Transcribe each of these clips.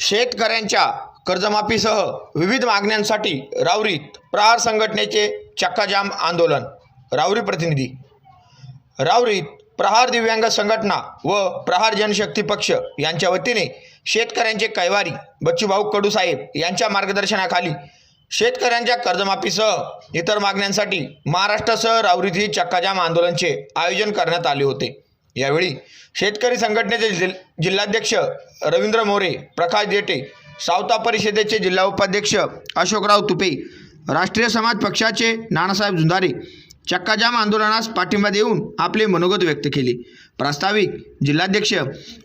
शेतकऱ्यांच्या कर्जमाफीसह विविध मागण्यांसाठी राऊरीत प्रहार संघटनेचे चक्काजाम आंदोलन. राऊरी प्रतिनिधी. राऊरीत प्रहार दिव्यांग संघटना व प्रहार जनशक्ती पक्ष यांच्या वतीने शेतकऱ्यांचे कैवारी बच्चूभाऊ कडूसाहेब यांच्या मार्गदर्शनाखाली शेतकऱ्यांच्या कर्जमाफीसह इतर मागण्यांसाठी महाराष्ट्रासह राऊरीतही चक्काजाम आंदोलनचे आयोजन करण्यात आले होते. यावेळी शेतकरी संघटनेचे जिल जिल्हाध्यक्ष रवींद्र मोरे प्रकाश देटे सावता परिषदेचे जिल्हा उपाध्यक्ष अशोकराव तुपे राष्ट्रीय समाज पक्षाचे नानासाहेब झुंजारे चक्काजाम आंदोलनास पाठिंबा देऊन आपले मनोगत व्यक्त केले. प्रास्ताविक जिल्हाध्यक्ष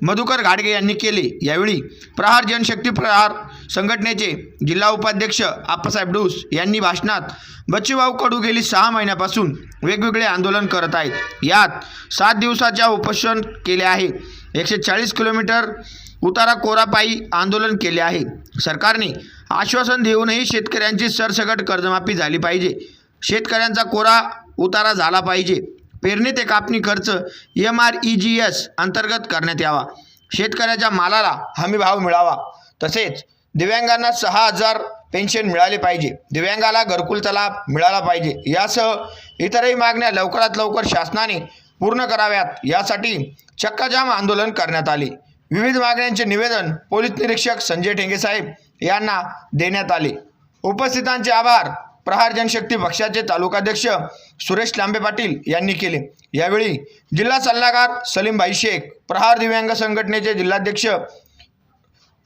मधुकर घाडगे यांनी केले. यावेळी प्रहार जनशक्ती प्रहार संघटनेचे जिल्हा उपाध्यक्ष आप्पासाहेब डूस यांनी भाषणात बच्चूभाऊ कडू गेली सहा महिन्यापासून वेगवेगळे आंदोलन करत आहेत. यात सात दिवसाच्या उपोषण केले आहे. एकशे चाळीस किलोमीटर उतारा कोरापायी आंदोलन केले आहे. सरकारने आश्वासन देऊनही शेतकऱ्यांची सरसकट कर्जमाफी झाली पाहिजे. शेतकऱ्यांचा कोरा उतारा झाला पाहिजे. पेरणी ते कापणी खर्च M R E G S अंतर्गत करण्यात यावा. शेतकऱ्याच्या मालाला हमी भाव मिळावा. तसेच दिव्यांगांना सहा हजार पेन्शन मिळाले पाहिजे. दिव्यांगाला घरकुलचा लाभ मिळाला पाहिजे. यासह इतरही मागण्या लवकरात लवकर शासनाने पूर्ण कराव्यात. यासाठी चक्काजाम आंदोलन करण्यात आले. विविध मागण्यांचे निवेदन पोलीस निरीक्षक संजय ठेंगे साहेब यांना देण्यात आले. उपस्थितांचे आभार. प्रहार जनशक्ती पक्षाचे तालुकाध्यक्ष सुरेश लांबे पाटील यांनी केले. यावेळी जिल्हा सल्लागार सलीमभाई शेख प्रहार दिव्यांग संघटनेचे जिल्हाध्यक्ष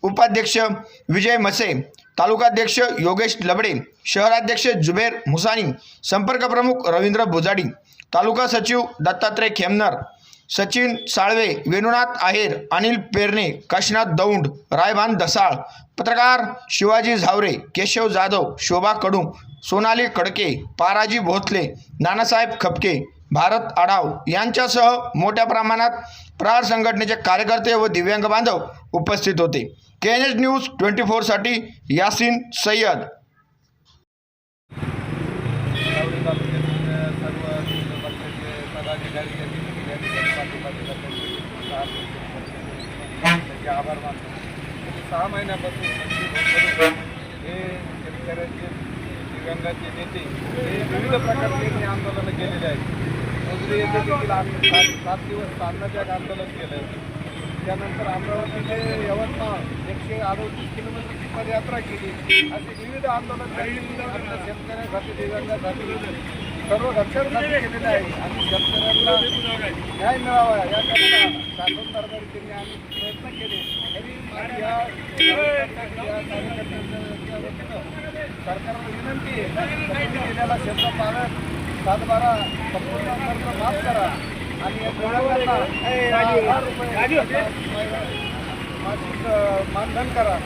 उपाध्यक्ष विजय मसे तालुकाध्यक्ष योगेश लबडे शहराध्यक्ष जुबेर मुसानी संपर्क प्रमुख रवींद्र बुजाडी तालुका सचिव दत्तात्रय खेमनर सचिन साळवे वेणुनाथ आहेर अनिल पेरणे काशीनाथ दौंड रायभान दसाळ पत्रकार शिवाजी झावरे केशव जाधव शोभा कडू सोनाली कडके पाराजी भोसले नानासाहेब खपके भारत आढाव यांच्यासह मोठ्या प्रमाणात प्रहार संघटनेचे कार्यकर्ते व दिव्यांग बांधव उपस्थित होते. K N H news twenty फोरसाठी Yasin Sayyad. सर्व आभार मानतो. सहा महिन्यापासून हे शेतकऱ्यांचे दिव्यांगाचे नेते हे विविध प्रकारचे आंदोलनं केलेले आहेत. मोजरी येथे देखील आम्ही सात सात दिवस अन्नत्याग आंदोलन केलं. त्यानंतर अमरावतीचे यवतमाळ एकशे अडोतीस किलोमीटरची पदयात्रा केली. असे विविध आंदोलन शेतकऱ्यांसाठी दिव्यांगासाठी सर्व रक्षणासाठी केलेलं आहे. आणि शेतकऱ्यांना न्याय मिळावा याकरता शासन दरबारी आम्ही प्रयत्न केले. तरी या सरकारला विनंती आहे. की तुम्ही दिलेला सातबारा संपूर्ण कर्ज माफ करा. आणि रुपये मासिक मानधन करा.